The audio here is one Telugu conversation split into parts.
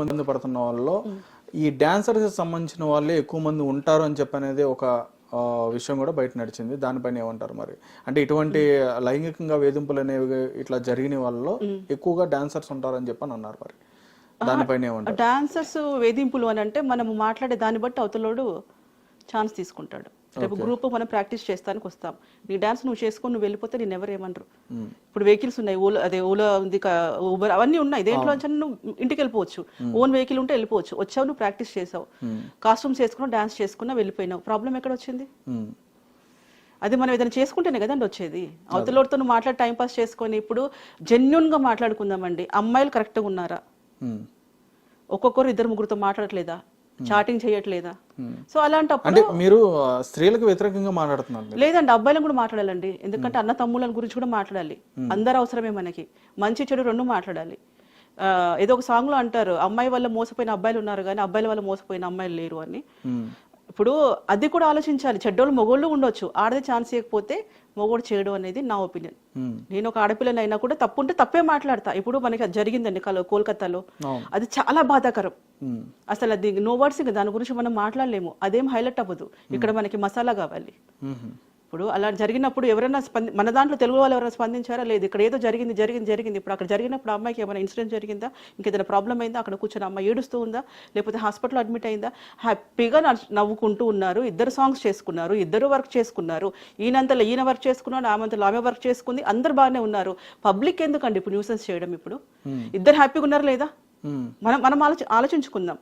మంది పడుతున్న వాళ్ళలో ఈ డాన్సర్స్ సంబంధించిన వాళ్ళే ఎక్కువ మంది ఉంటారు అని చెప్పి అనేది ఒక విషయం కూడా బయట నడిచింది. దానిపైన ఏమంటారు మరి? అంటే ఇటువంటి లైంగికంగా వేధింపులు అనేవి ఇట్లా జరిగిన వాళ్ళలో ఎక్కువగా డాన్సర్స్ ఉంటారని చెప్పని అన్నారు మరి. దానిపైన డాన్సర్స్ వేధింపులు అని అంటే మనము మాట్లాడే దాన్ని బట్టి అవతలోడు ఛాన్స్ తీసుకుంటాడు. రేపు గ్రూప్ మనం ప్రాక్టీస్ చేస్తానికి వస్తాం. నీ డాన్స్ నువ్వు చేసుకొని నువ్వు వెళ్ళిపోతే నేను ఎవరు ఏమనరు. ఇప్పుడు వెహికల్స్ ఉన్నాయి. ఓలా అదే ఓలా ఉంది ఊబర్ అవన్నీ ఉన్నాయి. దేంట్లో నువ్వు ఇంటికి వెళ్ళిపోవచ్చు. ఓన్ వెహికల్ ఉంటే వెళ్ళిపోవచ్చు. వచ్చావు నువ్వు ప్రాక్టీస్ చేసావు. కాస్ట్యూమ్స్ వేసుకున్నావు డాన్స్ చేసుకున్నా వెళ్ళిపోయినావు. ప్రాబ్లం ఎక్కడ వచ్చింది. అది మనం ఏదైనా చేసుకుంటేనే కదండి వచ్చేది. అవతలతో నువ్వు మాట్లాడి టైం పాస్ చేసుకొని ఇప్పుడు జెన్యున్గా మాట్లాడుకుందామండి. అమ్మాయిలు కరెక్ట్గా ఉన్నారా. ఒక్కొక్కరు ఇద్దరు ముగ్గురుతో మాట్లాడట్లేదా? చాటింగ్ చేయట్లేదా? సో అలాంటప్పుడు అంటే మీరు స్త్రీలకు వ్యతిరేకంగా మాట్లాడుతున్నారు. లేదండి అబ్బాయిలను కూడా మాట్లాడాలండి. ఎందుకంటే అన్న తమ్ముళ్ళ గురించి కూడా మాట్లాడాలి. అందరు అవసరమే మనకి. మంచి చెడు రెండు మాట్లాడాలి. ఏదో ఒక సాంగ్లో అంటారు అమ్మాయి వల్ల మోసపోయిన అబ్బాయిలు ఉన్నారు కానీ అబ్బాయిల వల్ల మోసపోయిన అమ్మాయిలు లేరు అని. ఇప్పుడు అది కూడా ఆలోచించాలి. చెడ్డోళ్ళు మొగోళ్ళు ఉండొచ్చు. ఆడది ఛాన్స్ ఇవ్వకపోతే మొగోడు చేయడం అనేది నా ఒపీనియన్. నేను ఒక ఆడపిల్లని అయినా కూడా తప్పు ఉంటే తప్పే మాట్లాడతా. ఇప్పుడు మనకి అది జరిగిందండి కల కోల్కతాలో. అది చాలా బాధాకరం. అసలు అది నో వర్డ్స్ ఇంకా దాని గురించి మనం మాట్లాడలేము. అదేం హైలైట్ అవ్వదు. ఇక్కడ మనకి మసాలా కావాలి. ఇప్పుడు అలా జరిగినప్పుడు ఎవరైనా స్పంది మన దాంట్లో తెలుగు వాళ్ళు ఎవరైనా స్పందించారా? లేదు ఇక్కడ ఏదో జరిగింది జరిగింది జరిగింది. ఇప్పుడు అక్కడ జరిగినప్పుడు అమ్మాయికి ఏమైనా ఇన్సిడెంట్ జరిగిందా? ఇంకేదైనా ప్రాబ్లం అయిందా? అక్కడ కూర్చొని అమ్మాయి ఏడుస్తూ ఉందా? లేకపోతే హాస్పిటల్లో అడ్మిట్ అయిందా? హ్యాపీగా నవ్వుకుంటూ ఉన్నారు. ఇద్దరు సాంగ్స్ చేసుకున్నారు. ఇద్దరు వర్క్ చేసుకున్నారు. ఈయనంతలో ఈయన వర్క్ చేసుకున్నాడు ఆమెంతలో ఆమె వర్క్ చేసుకుంది. అందరు బాగానే ఉన్నారు. పబ్లిక్ ఎందుకండి ఇప్పుడు న్యూసెన్స్ చేయడం ఇప్పుడు? ఇద్దరు హ్యాపీగా ఉన్నారు లేదా. మనం మనం ఆలోచి ఆలోచించుకుందాం.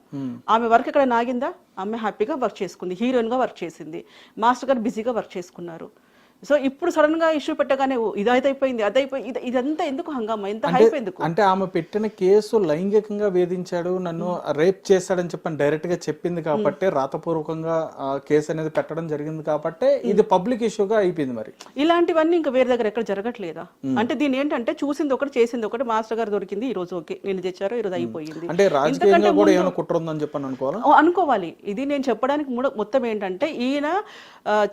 ఆమె వర్క్ ఇక్కడ నాగిందా? ఆమె హ్యాపీగా వర్క్ చేసుకుంది. హీరోయిన్గా వర్క్ చేసింది. మాస్టర్ గారు బిజీగా వర్క్ చేసుకున్నారు. సో ఇప్పుడు సడన్గా ఇష్యూ పెట్టగానే ఓ, ఇది అయిపోయింది అది అయిపోయింది ఇది- ఇదంతా ఎందుకు హంగామా? ఇంత హైప్ ఎందుకు? అంటే ఆమె పెట్టిన కేసు లైంగికంగా వేధించాడు నన్ను రేప్ చేశాడని చెప్పని డైరెక్ట్గా చెప్పింది కాబట్టి రాతపూర్వకంగా కేసు అనేది పెట్టడం జరిగింది కాబట్టి ఇది పబ్లిక్ ఇష్యూగా అయిపోయింది మరి. ఇలాంటివన్నీ ఇంకా వేరే దగ్గర ఎక్కడ జరగట్లేదా? అంటే దీని ఏంటంటే చూసింది ఒకటి చేసింది ఒకటి మాస్టర్ గారు దొరికింది ఈ రోజు ఓకే నేను తెచ్చారు ఈ రోజు అయిపోయింది. అంటే రాజకీయంగా కూడా ఏమైనా కుట్ర ఉందని చెప్పని అనుకోవాలా? అనుకోవాలి. ఇది నేను చెప్పడానికి మొత్తం ఏంటంటే ఈయన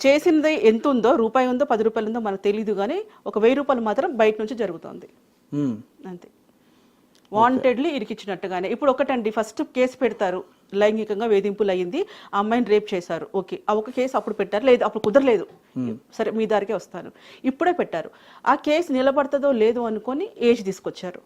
చేసింది ఎంత ఉందో రూపాయి ఉందో పది రూపాయలు ఉందో మనకు తెలియదు కానీ ఒక వెయ్యి రూపాయలు మాత్రం బయట నుంచి జరుగుతుంది. అంతే. వాంటెడ్లీ ఇరికిచ్చినట్టుగానే. ఇప్పుడు ఒకటండి ఫస్ట్ కేసు పెడతారు. లైంగికంగా వేధింపులు అయ్యింది ఆ అమ్మాయిని రేప్ చేశారు. ఓకే. ఆ ఒక కేసు అప్పుడు పెట్టారు? లేదు. అప్పుడు కుదరలేదు. సరే మీ దారికే వస్తాను. ఇప్పుడే పెట్టారు. ఆ కేసు నిలబడుతుందో లేదో అనుకొని ఏజ్ తీసుకొచ్చారు.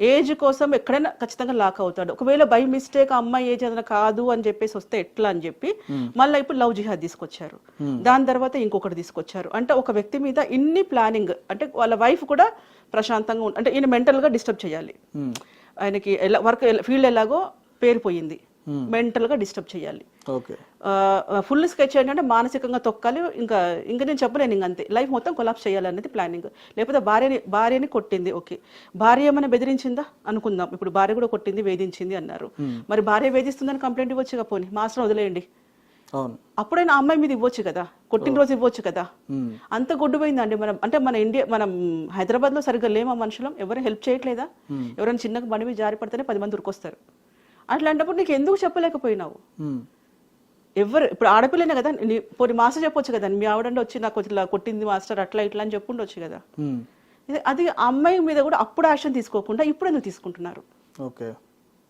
ఏజ్ కోసం ఎక్కడైనా ఖచ్చితంగా లాక్ అవుతాడు. ఒకవేళ బై మిస్టేక్ అమ్మాయి ఏజ్ ఏదైనా కాదు అని చెప్పేసి వస్తే ఎట్లా అని చెప్పి మళ్ళీ ఇప్పుడు లవ్ జిహాద్ తీసుకొచ్చారు. దాని తర్వాత ఇంకొకటి తీసుకొచ్చారు. అంటే ఒక వ్యక్తి మీద ఇన్ని ప్లానింగ్ అంటే వాళ్ళ వైఫ్ కూడా ప్రశాంతంగా అంటే ఈయన mental గా డిస్టర్బ్ చేయాలి. ఆయనకి ఎలా వర్క్ ఫీల్డ్ ఎలాగో పేరుపోయింది. మెంటల్గా డిస్టర్బ్ చేయాలి. ఫుల్ స్కెచ్ ఏంటంటే మానసికంగా తొక్కాలి ఇంకా ఇంకా నేను చెప్పలేను ఇంక అంతే. లైఫ్ మొత్తం కొలాప్స్ చేయాలనేది ప్లానింగ్. లేకపోతే భార్యని భార్యని కొట్టింది ఓకే. భార్య ఏమైనా బెదిరించిందా? అనుకుందాం. ఇప్పుడు భార్య కూడా కొట్టింది వేధించింది అన్నారు. మరి భార్య వేధిస్తుందని కంప్లైంట్ ఇవ్వచ్చు పోనీ? మాస్టర్ వదిలేయండి. అప్పుడైనా అమ్మాయి మీద ఇవ్వచ్చు కదా? కొట్టిన రోజు ఇవ్వచ్చు కదా? ఉమ్. అంత గుడ్డు పోయిందండి మనం. అంటే మన ఇండియా మనం హైదరాబాద్లో సరిగ్గా లేమా మనుషులం? ఎవరైనా హెల్ప్ చేయట్లేదా? ఎవరైనా చిన్నగా బండి మీద జారి పడితేనే పది మంది ఉరికొస్తారు. అట్లాంటప్పుడు నీకు ఎందుకు చెప్పలేకపోయినావు. ఎవరు ఇప్పుడు ఆడపిల్లనే కదా పోనీ మాస్టర్ చెప్పొచ్చు కదా మీ ఆవిడండి వచ్చి నాకు ఇట్లా కొట్టింది మాస్టర్ అట్లా ఇట్లా అని చెప్పుండొచ్చు కదా. అది అమ్మాయి మీద కూడా అప్పుడు యాక్షన్ తీసుకోకుండా ఇప్పుడు ఎందుకు తీసుకుంటున్నారు? ఓకే.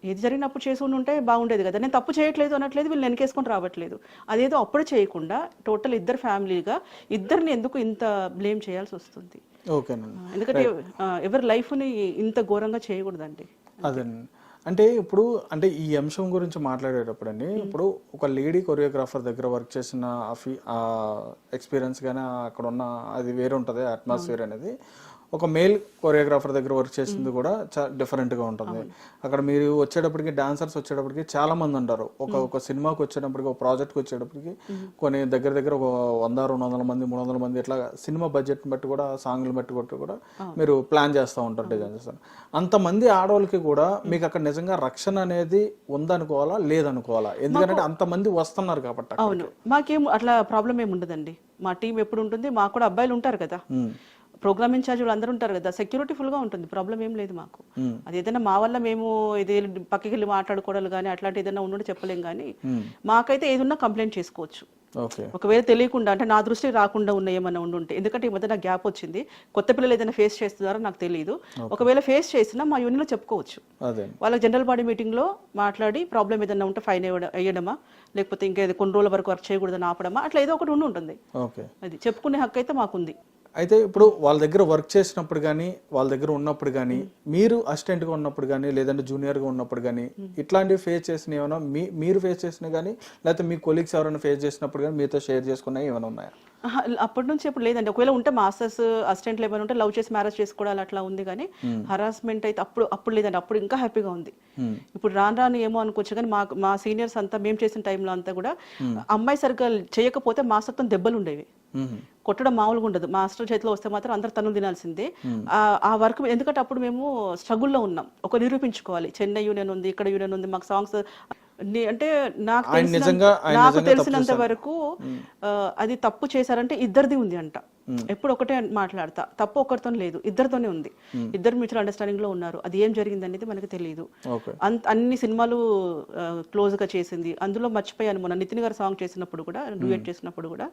ఏది జరిగినప్పుడు చేసి ఉంటే బాగుండేది కదా నేను తప్పు చేయట్లేదు అనట్లేదు వీళ్ళు వెనకేసుకొని రావట్లేదు. అదేదో అప్పుడే చేయకుండా టోటల్ ఇద్దరు ఫ్యామిలీగా ఇద్దరిని ఎందుకు ఇంత బ్లేమ్ చేయాల్సి వస్తుంది? ఎందుకంటే ఎవరి లైఫ్ని ఇంత ఘోరంగా చేయకూడదండి. అదేనండి అంటే ఇప్పుడు అంటే ఈ అంశం గురించి మాట్లాడేటప్పుడు అండి ఇప్పుడు ఒక లేడీ కొరియోగ్రాఫర్ దగ్గర వర్క్ చేసిన ఆ ఎక్స్పీరియన్స్ కానీ అక్కడ ఉన్న అది వేరే ఉంటుంది అట్మాస్ఫియర్ అనేది. ఒక మేల్ కొరియోగ్రాఫర్ దగ్గర వర్క్ చేసింది కూడా చాలా డిఫరెంట్గా ఉంటుంది. అక్కడ మీరు వచ్చేటప్పటికి డాన్సర్స్ వచ్చేటప్పటికి చాలా మంది ఉంటారు. ఒక ఒక సినిమాకి వచ్చేటప్పటికి ఒక ప్రాజెక్ట్కి వచ్చేటప్పటికి కొన్ని దగ్గర దగ్గర ఒక వంద రెండు వందల మంది మూడు వందల మంది ఇట్లా సినిమా బడ్జెట్ బట్టి కూడా సాంగ్లు బట్టి కూడా మీరు ప్లాన్ చేస్తూ ఉంటారు డిజైన్ చేస్తారు. అంతమంది ఆడవాళ్ళకి కూడా మీకు అక్కడ నిజంగా రక్షణ అనేది ఉందనుకోవాలా లేదనుకోవాలా? ఎందుకంటే అంతమంది వస్తున్నారు కాబట్టి. అవును. మాకేం అట్లా ప్రాబ్లం ఏమి ఉండదండి. మా టీం ఎప్పుడు ఉంటుంది మాకు కూడా అబ్బాయిలు ఉంటారు కదా. ప్రోగ్రామ్ ఇన్ఛార్జ్ వాళ్ళు అందరూ ఉంటారు కదా. సెక్యూరిటీ ఫుల్గా ఉంటుంది. ప్రాబ్లం ఏం లేదు మాకు. అది ఏదైనా మా వల్ల మేము ఇది పక్కకి వెళ్ళి మాట్లాడుకోవడాలు కానీ అట్లాంటి ఏదైనా ఉన్నట్టు చెప్పలేం కానీ మాకైతే ఏదున్నా కంప్లైంట్ చేసుకోవచ్చు. ఒకవేళ తెలియకుండా అంటే నా దృష్టి రాకుండా ఉన్న ఏమైనా ఉండుంటే ఎందుకంటే ఈ మధ్య నాకు గ్యాప్ వచ్చింది కొత్త పిల్లలు ఏదైనా ఫేస్ చేస్తున్నారో నాకు తెలియదు ఒకవేళ ఫేస్ చేసినా మా యూనియన్లో చెప్పుకోవచ్చు. వాళ్ళ జనరల్ బాడీ మీటింగ్లో మాట్లాడి ప్రాబ్లం ఏదైనా ఉంటే ఫైన్ వేయడమా లేకపోతే ఇంకేదో కొన్ని రోజుల వరకు వర్క్ చేయకూడదని ఆపడమా? అట్లా ఏదో ఒకటి ఉండి ఉంటుంది. అది చెప్పుకునే హక్కు అయితే మాకుంది. అయితే ఇప్పుడు వాళ్ళ దగ్గర వర్క్ చేసినప్పుడు కానీ వాళ్ళ దగ్గర ఉన్నప్పుడు కానీ మీరు అసిస్టెంట్గా ఉన్నప్పుడు కానీ లేదంటే జూనియర్గా ఉన్నప్పుడు కానీ ఇట్లాంటివి ఫేస్ చేసిన ఏమైనా మీ మీరు ఫేస్ చేసిన కానీ లేకపోతే మీ కొలీగ్స్ ఎవరైనా ఫేస్ చేసినప్పుడు కానీ మీతో షేర్ చేసుకున్నాయి ఏమైనా ఉన్నాయా? అప్పటి నుంచి ఇప్పుడు లేదండి. ఒకవేళ ఉంటే మాస్టర్స్ అసిస్టెంట్లు ఏమైనా ఉంటే లవ్ చేసి మ్యారేజ్ చేసుకోవడాలు అట్లా ఉంది కానీ హరాస్మెంట్ అయితే అప్పుడు అప్పుడు లేదండి. అప్పుడు ఇంకా హ్యాపీగా ఉంది. ఇప్పుడు రాను రాను ఏమో అనుకోవచ్చు కానీ మా మా సీనియర్స్ అంతా మేము చేసిన టైంలో అంతా కూడా అమ్మాయి సరిగ్గా చేయకపోతే మాస్టర్తో దెబ్బలు ఉండేవి. కొట్టడం మామూలుగా ఉండదు. మాస్టర్ చేతిలో వస్తే మాత్రం అందరు తనులు తినాల్సిందే. ఆ- ఆ వర్క్ ఎందుకంటే అప్పుడు మేము స్ట్రగుల్లో ఉన్నాం. ఒక నిరూపించుకోవాలి. చెన్నై యూనియన్ ఉంది ఇక్కడ యూనియన్ ఉంది మాకు సాంగ్స్ అంటే నాకు నిజంగా- నాకు తెలిసినంత వరకు ఆ, అది తప్పు చేశారంటే ఇద్దరిది ఉంది అంట. ఎప్పుడు ఒకటే మాట్లాడతా. తప్పు ఒకరితో లేదు ఇద్దరితోనే ఉంది. ఇద్దరు మ్యూచువల్ అండర్స్టాండింగ్లో ఉన్నారు. అది ఏం జరిగింది అనేది మనకి తెలియదు అన్ని సినిమాలు క్లోజ్గా చేసింది. అందులో మర్చిపోయాను మొన్న నితిన్ గారు సాంగ్ చేసినప్పుడు కూడా డూయట్ చేసినప్పుడు కూడా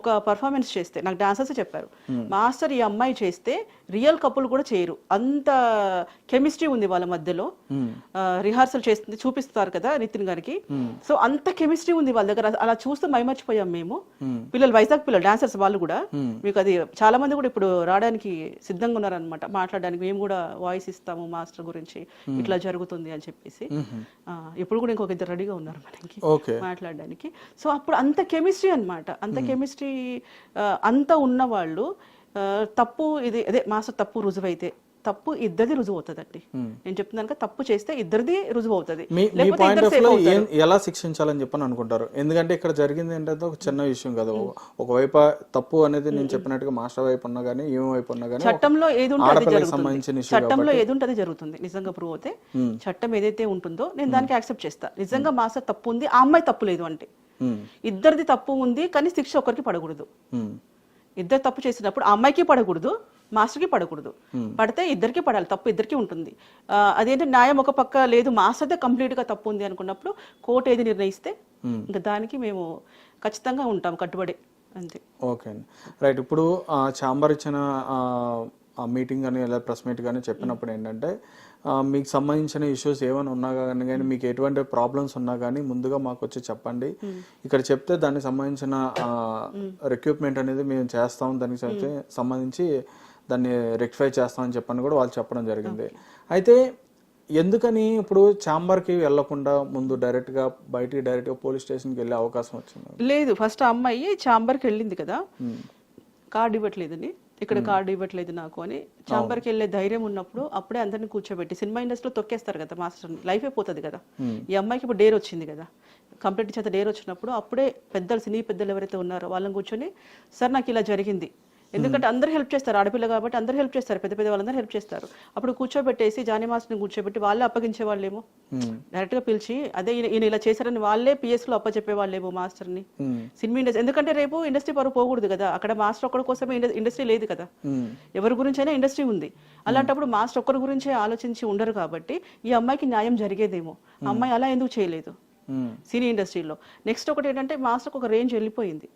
ఒక పర్ఫార్మెన్స్ చేస్తే నాకు డాన్సర్స్ చెప్పారు. మాస్టర్ ఈ అమ్మాయి చేస్తే రియల్ కపుల్ కూడా చేయరు. అంత కెమిస్ట్రీ ఉంది వాళ్ళ మధ్యలో. రిహార్సల్ చేస్తుంది చూపిస్తారు కదా నితిన్ గారికి. సో అంత కెమిస్ట్రీ ఉంది వాళ్ళ దగ్గర. అలా చూస్తే మైమర్చిపోయాం మేము. పిల్లలు వైజాగ్ పిల్లలు డాన్సర్స్ వాళ్ళు కూడా మీకు అది చాలా మంది కూడా ఇప్పుడు రావడానికి సిద్ధంగా ఉన్నారనమాట మాట్లాడడానికి మేము కూడా వాయిస్ ఇస్తాము మాస్టర్ గురించి. ఇట్లా జరుగుతుంది అని చెప్పేసి. ఇప్పుడు కూడా ఇంకొక ఇద్దరు రెడీగా ఉన్నారు మనకి మాట్లాడడానికి. సో అప్పుడు అంత కెమిస్ట్రీ అన్నమాట. అంత కెమిస్ట్రీ అంత ఉన్న వాళ్ళు ఆ, తప్పు ఇది అదే మాస్టర్ తప్పు రుజువైతే తప్పు ఇద్దరిది రుజువు అవుతుందండి నేను చెప్తున్నాను కదా తప్పు చేస్తే ఇద్దరిది రుజువు అవుతుంది ఎలా శిక్షించాలని చెప్పని అనుకుంటారు? ఎందుకంటే ఇక్కడ జరిగింది ఏంటంటే ఒక చిన్న విషయం కదా. ఒకవైపు తప్పు అనేది నేను చెప్పినట్టుగా మాస్టర్ వైపు ఉన్నా కానీ ఏం వైపు ఉన్నా కానీ చట్టంలో ఏది సంబంధించిన చట్టంలో ఏది ఉంటే అది జరుగుతుంది. నిజంగా ప్రూవ్ అవుతే చట్టం ఏదైతే ఉంటుందో నేను దానికి యాక్సెప్ట్ చేస్తా. నిజంగా మాస్టర్ తప్పు ఉంది ఆ అమ్మాయి తప్పు లేదు అంటే. ఇద్దరిది తప్పు ఉంది కానీ శిక్ష ఒకరికి పడకూడదు. ఇద్దరు తప్పు చేసినప్పుడు ఆ అమ్మాయికి పడకూడదు మాస్టర్కి పడకూడదు. పడితే ఇద్దరికి పడాలి తప్పు ఇద్దరికి ఉంటుంది. అదేంటి న్యాయం ఒక పక్క లేదు మాస్టర్దే కంప్లీట్గా తప్పు ఉంది అనుకున్నప్పుడు కోర్టు ఏది నిర్ణయిస్తే ఇంకా దానికి మేము ఖచ్చితంగా ఉంటాం కట్టుబడి అంతే. ఓకే అండి. రైట్ ఇప్పుడు ఆ ఛాంబర్ ఇచ్చిన మీటింగ్ కానీ లేదా ప్రెస్ మీట్ కానీ చెప్పినప్పుడు ఏంటంటే మీకు సంబంధించిన ఇష్యూస్ ఏమైనా ఉన్నా కానీ కానీ మీకు ఎటువంటి ప్రాబ్లమ్స్ ఉన్నా కానీ ముందుగా మాకు వచ్చి చెప్పండి. ఇక్కడ చెప్తే దానికి సంబంధించిన రిక్రూట్మెంట్ అనేది మేము చేస్తాం. దానికి సంబంధించి దాన్ని రెక్టిఫై చేస్తామని చెప్పని కూడా వాళ్ళు చెప్పడం జరిగింది. అయితే ఎందుకని ఇప్పుడు ఛాంబర్కి వెళ్ళకుండా ముందు డైరెక్ట్గా బయటికి డైరెక్ట్గా పోలీస్ స్టేషన్కి వెళ్ళే అవకాశం వచ్చింది? లేదు. ఫస్ట్ ఆ అమ్మాయి చాంబర్కి వెళ్ళింది కదా. కార్డు ఇవ్వట్లేదని. ఇక్కడ కార్డు ఇవ్వట్లేదు నాకు అని చాంబర్కి వెళ్ళే ధైర్యం ఉన్నప్పుడు అప్పుడే అందరిని కూర్చోబెట్టి సినిమా ఇండస్ట్రీలో తొక్కేస్తారు కదా మాస్టర్ని లైఫ్ అయిపోతుంది కదా. ఈ అమ్మాయికి ఇప్పుడు డేర్ వచ్చింది కదా. కంప్లీట్ చేత డేర్ వచ్చినప్పుడు అప్పుడే పెద్దలు సినీ పెద్దలు ఎవరైతే ఉన్నారో వాళ్ళని కూర్చొని సార్ నాకు ఇలా జరిగింది. ఎందుకంటే అందరూ హెల్ప్ చేస్తారు ఆడపిల్ల కాబట్టి అందరూ హెల్ప్ చేస్తారు పెద్ద పెద్ద వాళ్ళందరూ హెల్ప్ చేస్తారు. అప్పుడు కూర్చోబెట్టేసి జానీ మాస్టర్ని కూర్చోబెట్టి వాళ్ళే అప్పగించే వాళ్ళేమో. డైరెక్ట్గా పిలిచి అదే ఈయన ఇలా చేశారని వాళ్ళే పిఎస్లో అప్పచెప్పే వాళ్ళేమో మాస్టర్ని. మ్మ్. సినిమా ఇండస్ట్రీ ఎందుకంటే రేపు ఇండస్ట్రీ పరువు పోకూడదు కదా. అక్కడ మాస్టర్ ఒక్కడి కోసమే ఇండ- ఇండస్ట్రీ లేదు కదా. ఎవరి గురించైనా ఇండస్ట్రీ ఉంది. అలాంటప్పుడు మాస్టర్ ఒక్కరి గురించే ఆలోచించి ఉండరు కాబట్టి ఈ అమ్మాయికి న్యాయం జరిగేదేమో. అమ్మాయి అలా ఎందుకు చేయలేదు. సినీ ఇండస్ట్రీలో. నెక్స్ట్ ఒకటి ఏంటంటే మాస్టర్కి ఒక రేంజ్ వెళ్ళిపోయింది.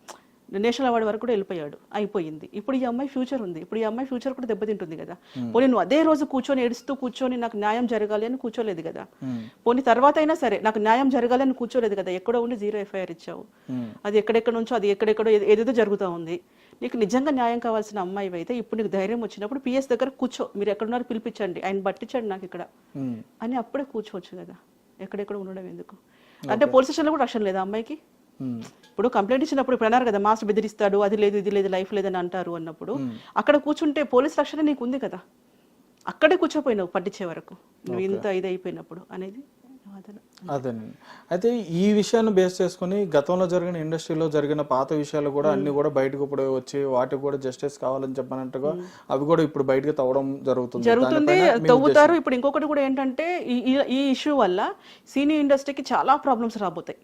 నేషనల్ అవార్డు వరకు కూడా వెళ్ళిపోయాడు. అయిపోయింది. ఇప్పుడు ఈ అమ్మాయి ఫ్యూచర్ ఉంది. ఇప్పుడు ఈ అమ్మాయి ఫ్యూచర్ కూడా దెబ్బతింటుంది కదా. పోనీ నువ్వు అదే రోజు కూర్చొని ఏడుస్తూ కూర్చొని నాకు న్యాయం జరగాలి అని కూర్చోలేదు కదా. పోనీ తర్వాత అయినా సరే నాకు న్యాయం జరగాలి అని కూర్చోలేదు కదా. ఎక్కడో ఉండి జీరో ఎఫ్ఐఆర్ ఇచ్చావు. అది ఎక్కడెక్కడ నుంచో అది ఎక్కడెక్కడో ఏదో- ఏదేదో జరుగుతూ ఉంది. నీకు నిజంగా న్యాయం కావాల్సిన అమ్మాయి అయితే ఇప్పుడు నీకు ధైర్యం వచ్చినప్పుడు పిఎస్ దగ్గర కూర్చో. మీరు ఎక్కడున్నారు పిలిపించండి. ఆయన పట్టించండి నాకు ఇక్కడ. అని అప్పుడే కూర్చోవచ్చు కదా. ఎక్కడెక్కడ ఉండడం ఎందుకు? అంటే పోలీస్ స్టేషన్లో కూడా రక్షణ లేదా అమ్మాయికి? మ్మ్. ఇప్పుడు కంప్లైంట్ ఇచ్చినప్పుడు ఇప్పుడు అన్నారు కదా మాస్టర్ బెదిరిస్తాడు అది లేదు ఇది లేదు లైఫ్ లేదని అంటారు అన్నప్పుడు అక్కడ కూర్చుంటే పోలీస్ రక్షణ నీకు ఉంది కదా. అక్కడే కూర్చోపోయినావు పట్టించే వరకు నువ్వు ఇంత ఇది అయిపోయినప్పుడు అనేది అదేనండి అయితే ఈ విషయాన్ని బేస్ చేసుకుని గతంలో జరిగిన ఇండస్ట్రీలో జరిగిన పాత విషయాలు కూడా అన్ని కూడా బయటకు ఇప్పుడు వచ్చి వాటికి కూడా జస్టిస్ కావాలని చెప్పినట్టుగా అవి కూడా ఇప్పుడు బయటకు తవ్వడం జరుగుతుంది. జరుగుతుంది తవ్వుతారు. ఇప్పుడు ఇంకొకటి కూడా ఏంటంటే ఈ ఇష్యూ వల్ల సినీ ఇండస్ట్రీకి చాలా ప్రాబ్లమ్స్ రాబోతాయి.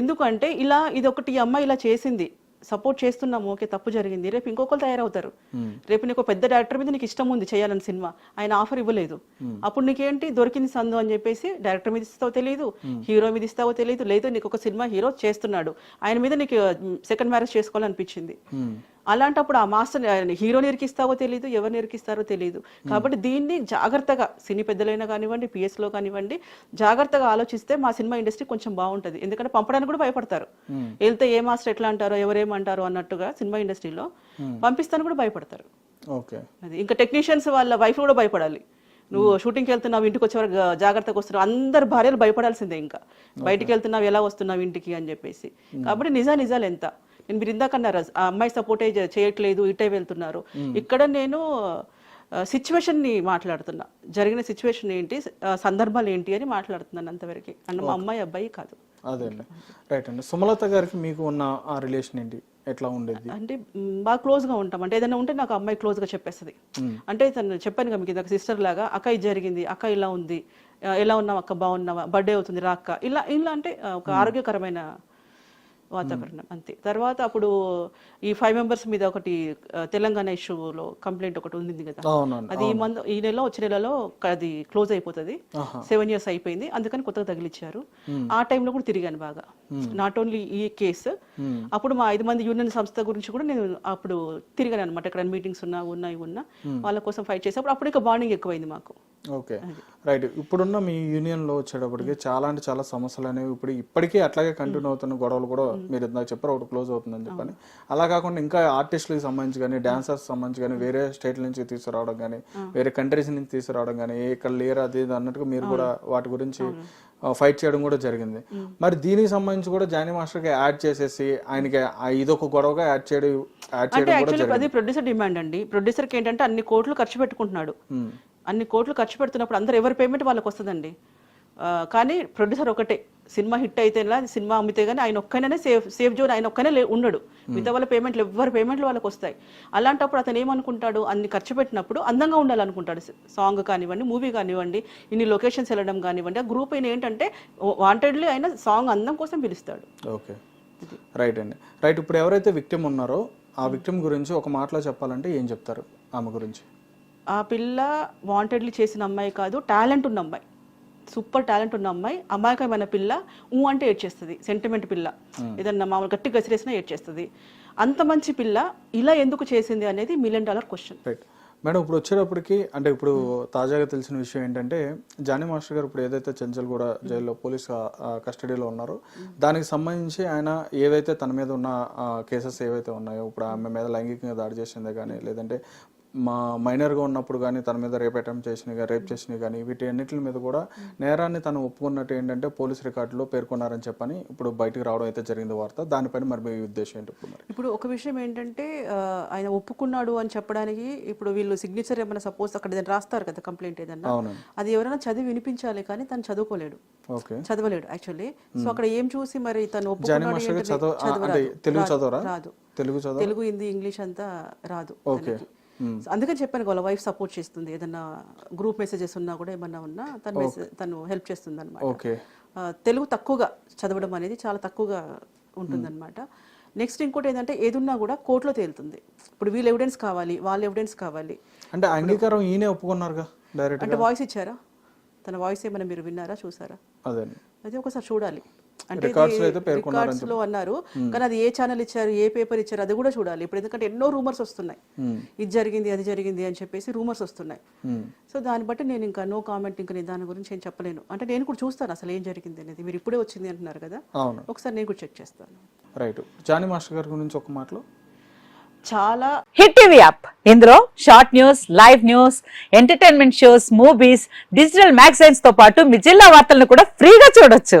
ఎందుకంటే ఇలా ఇది ఒకటి ఈ అమ్మాయి ఇలా చేసింది సపోర్ట్ చేస్తున్నాము ఓకే తప్పు జరిగింది రేపు ఇంకొకరు తయారవుతారు. Hmm. రేపు నీకు పెద్ద డైరెక్టర్ మీద నీకు ఇష్టం ఉంది చేయాలని సినిమా ఆయన ఆఫర్ ఇవ్వలేదు. అప్పుడు నీకేంటి? దొరికింది సందు అని చెప్పేసి డైరెక్టర్ మీద ఇస్తావో తెలియదు హీరో మీద ఇస్తావో తెలియదు లేదు నీకు ఒక సినిమా హీరో చేస్తున్నాడు ఆయన మీద నీకు సెకండ్ మ్యారేజ్ చేసుకోవాలనిపించింది. Hmm. అలాంటప్పుడు ఆ మాస్టర్ హీరోని ఇరికిస్తావో తెలియదు ఎవరిని ఇరికిస్తారో తెలియదు కాబట్టి దీన్ని జాగ్రత్తగా సినీ పెద్దలైనా కానివ్వండి PS లో కానివ్వండి జాగ్రత్తగా ఆలోచిస్తే మా సినిమా ఇండస్ట్రీ కొంచెం బాగుంటది. ఎందుకంటే పంపడానికి కూడా భయపడతారు. వెళ్తే ఏ మాస్టర్ ఎట్లా అంటారో ఎవరేమంటారో అన్నట్టుగా సినిమా ఇండస్ట్రీలో పంపిస్తాను కూడా భయపడతారు. ఓకే. అది ఇంకా టెక్నీషియన్స్ వాళ్ళ వైఫ్ కూడా భయపడాలి. నువ్వు షూటింగ్కి వెళ్తున్నావు ఇంటికి వచ్చేవారు జాగ్రత్తగా వస్తున్నావు అందరు భార్యలు భయపడాల్సిందే ఇంకా. బయటికి వెళ్తున్నావు ఎలా వస్తున్నావు ఇంటికి అని చెప్పేసి. కాబట్టి నిజా నిజాలు ఎంత? మీరు ఇందాక అన్నారు ఆ అమ్మాయి సపోర్టే చేయట్లేదు ఇటే వెళ్తున్నారు. ఇక్కడ నేను సిచ్యువేషన్ని మాట్లాడుతున్నా. జరిగిన సిచ్యువేషన్ ఏంటి సందర్భాలు ఏంటి అని మాట్లాడుతున్నాను అంతవరకు. అన్న మా అమ్మాయి అబ్బాయి కాదు. అదే అండి. రైట్ అండి. సుమలత గారికి మీకు ఉన్న ఆ రిలేషన్ ఏంటి? ఎట్లా ఉండేది? అంటే బాగా క్లోజ్గా ఉంటాం. అంటే ఏదైనా ఉంటే నాకు అమ్మాయి క్లోజ్గా చెప్పేస్తుంది. అంటే తను చెప్పాను కదా మీకు ఇందాక సిస్టర్ లాగా అక్క ఇది జరిగింది అక్క ఇలా ఉంది ఎలా ఉన్నావు అక్క బాగున్నావా బర్త్డే అవుతుంది రా అక్క. ఇలా ఇలా అంటే ఒక ఆరోగ్యకరమైన వాతావరణం అంతే. తర్వాత అప్పుడు ఈ ఫైవ్ మెంబర్స్ మీద ఒకటి తెలంగాణ ఇష్యూలో కంప్లైంట్ ఒకటి ఉంది కదా. అది ఈ మంత్ ఈ నెల వచ్చే నెలలో అది క్లోజ్ అయిపోతుంది. సెవెన్ ఇయర్స్ అయిపోయింది. అందుకని కొత్తగా తగిలిచ్చారు. ఆ టైంలో కూడా తిరిగాను బాగా. నాట్ ఓన్లీ ఈ కేసు అప్పుడు మా ఐదు మంది యూనియన్ సంస్థ గురించి కూడా నేను అప్పుడు తిరిగాను అనమాట ఎక్కడ మీటింగ్స్ ఉన్నా ఉన్నాయి ఉన్నా. వాళ్ళ కోసం ఫైట్ చేసేప్పుడు అప్పుడు ఇక బాండింగ్ ఎక్కువైంది మాకు. ఓకే. రైట్. ఇప్పుడున్న మీ యూనియన్లో వచ్చేటప్పటికి చాలా అంటే చాలా సమస్యలు అనేవి ఇప్పుడు ఇప్పటికీ అట్లాగే కంటిన్యూ అవుతున్న గొడవలు కూడా మీరు ఇందాక చెప్పారు ఒకటి క్లోజ్ అవుతుందని చెప్పని. అలా కాకుండా ఇంకా ఆర్టిస్టులకు సంబంధించి కానీ డాన్సర్స్ సంబంధించి కానీ వేరే స్టేట్ల నుంచి తీసుకురావడం కానీ వేరే కంట్రీస్ నుంచి తీసుకురావడం కానీ ఇక్కడ లేరు అది అన్నట్టుగా మీరు కూడా వాటి గురించి ఫైట్ చేయడం కూడా జరిగింది. మరి దీనికి సంబంధించి కూడా జానీ మాస్టర్కి యాడ్ చేసేసి ఆయనకి ఇదొక గొడవగా యాడ్ చేయడం యాడ్ చేయడం అది ప్రొడ్యూసర్ డిమాండ్ అండి. ప్రొడ్యూసర్కి ఏంటంటే అన్ని కోట్లు ఖర్చు పెట్టుకుంటున్నాడు. అన్ని కోట్లు ఖర్చు పెడుతున్నప్పుడు అందరు ఎవరి పేమెంట్ వాళ్ళకి వస్తుందండి కానీ ప్రొడ్యూసర్ ఒకటే సినిమా హిట్ అయితే సినిమా అమ్మితే కానీ ఆయన ఒక్కనే సేఫ్ సేఫ్ జోన్ ఆయన ఒక్కనే లే- ఉండడు. మిగతా వాళ్ళ పేమెంట్లు ఎవరి పేమెంట్లు వాళ్ళకి వస్తాయి అలాంటప్పుడు అతను ఏమనుకుంటాడు? అన్ని ఖర్చు పెట్టినప్పుడు అందంగా ఉండాలనుకుంటాడు. సాంగ్ కానివ్వండి మూవీ కానివ్వండి ఇన్ని లొకేషన్స్ వెళ్ళడం కానివ్వండి ఆ గ్రూప్ అయిన ఏంటంటే వాంటెడ్లీ ఆయన సాంగ్ అందం కోసం పిలుస్తాడు. ఓకే. రైట్ అండి. రైట్ ఇప్పుడు ఎవరైతే విక్టిమ్ ఉన్నారో ఆ విక్టిమ్ గురించి ఒక మాటలో చెప్పాలంటే ఏం చెప్తారు? ఆమె గురించి. ఆ పిల్ల వాంటెడ్లీ చేసిన అమ్మాయి కాదు టాలెంట్ ఉన్న అమ్మాయి. సూపర్ టాలెంట్ ఉన్న అమ్మాయి అమాయకమైన పిల్ల ఊ అంటే ఏడ్చేస్తుంది సెంటిమెంట్ పిల్ల. ఏదన్నా మామూలు గట్టి గసిరేసినా ఏడ్చేస్తుంది. అంత మంచి పిల్ల ఇలా ఎందుకు చేసింది అనేది million dollar question right madam ఇప్పుడు వచ్చేటప్పటికి అంటే ఇప్పుడు తాజాగా తెలిసిన విషయం ఏంటంటే జానీ మాస్టర్ గారు ఇప్పుడు ఏదైతే చెంచల్గూడ జైల్లో పోలీస్ కస్టడీలో ఉన్నారో దానికి సంబంధించి ఆయన ఏవైతే తన మీద ఉన్న కేసెస్ ఏవైతే ఉన్నాయో ఇప్పుడు ఆమె మీద లైంగికంగా దాడి చేసిందే కానీ లేదంటే మా మైనర్గా ఉన్నప్పుడు కానీ తన మీద రేప్ అటెంప్ట్ చేసినవి రేప్ చేసినవి కానీ వీటి అన్నిటి మీద కూడా నేరాన్ని తను ఒప్పుకున్నట్టు ఏంటంటే పోలీస్ రికార్డులో పేర్కొన్నారని చెప్పని ఇప్పుడు బయటకు రావడం అయితే జరిగింది వార్త. దానిపైన మరి మీ ఉద్దేశం ఏంటి ఇప్పుడు ఇప్పుడు ఒక విషయం ఏంటంటే ఆయన ఒప్పుకున్నాడు అని చెప్పడానికి ఇప్పుడు వీళ్ళు సిగ్నేచర్ ఏమైనా సపోజ్ అక్కడ ఏదైనా రాస్తారు కదా కంప్లైంట్ ఏదన్నా అది ఎవరైనా చదివి వినిపించాలి కానీ తను చదువుకోలేడు. ఓకే. చదవలేడు యాక్చువల్లీ సో అక్కడ ఏం చూసి మరి తను ఒప్పుకున్నాడు. తెలుగు. చదవరా? రాదు. తెలుగు చదవ తెలుగు హిందీ ఇంగ్లీష్ అంతా రాదు ఓకే. అందుకని చెప్పాను వాళ్ళ వైఫ్ సపోర్ట్ చేస్తుంది. ఏదన్నా గ్రూప్ మెసేజెస్ ఉన్నా కూడా ఏమన్నా ఉన్నా తను తను హెల్ప్ చేస్తుంది అనమాట తెలుగు తక్కువగా చదవడం అనేది చాలా తక్కువగా ఉంటుందన్నమాట. నెక్స్ట్ ఇంకోటి ఏంటంటే ఏదున్నా కూడా కోర్టులో తేలుతుంది. ఇప్పుడు వీళ్ళు ఎవిడెన్స్ కావాలి వాళ్ళ ఎవిడెన్స్ కావాలి. అంటే అంగీకారం ఈయనే ఒప్పుకున్నారుగా డైరెక్ట్ అంటే వాయిస్ ఇచ్చారా? తన వాయిస్ ఏమైనా మీరు విన్నారా చూసారా? అదే అది ఒకసారి చూడాలి. అంటే లో అయితే పేర్కొన్నారని రికార్డ్స్లో అన్నారు. కానీ అది ఏ ఛానల్ ఇచ్చారు ఏ పేపర్ ఇచ్చారు అది కూడా చూడాలి. ఇప్పుడు ఎందుకంటే ఎన్నో రూమర్స్ వస్తున్నాయి. ఇది జరిగింది అది జరిగింది అని చెప్పేసి రూమర్స్ వస్తున్నాయి. సో దాన్ని బట్టి నేను ఇంకా నో కామెంట్ ఇంకా నేను దాని గురించి ఏం చెప్పలేను. అంటే నేను కూడా చూస్తాను అసలు ఏం జరిగింది అనేది. మీరు ఇప్పుడే వచ్చింది అంటున్నారు కదా. ఒకసారి నేను కూడా చెక్ చేస్తాను. రైట్. జానీ మాస్టర్ గారి గురించి ఒక మాటలో? చాలా హిట్ టీవీ యాప్. ఇందులో short news live news entertainment shows movies digital మ్యాగజైన్స్తో పాటు మీ జిల్లా వార్తలను కూడా ఫ్రీగా చూడొచ్చు.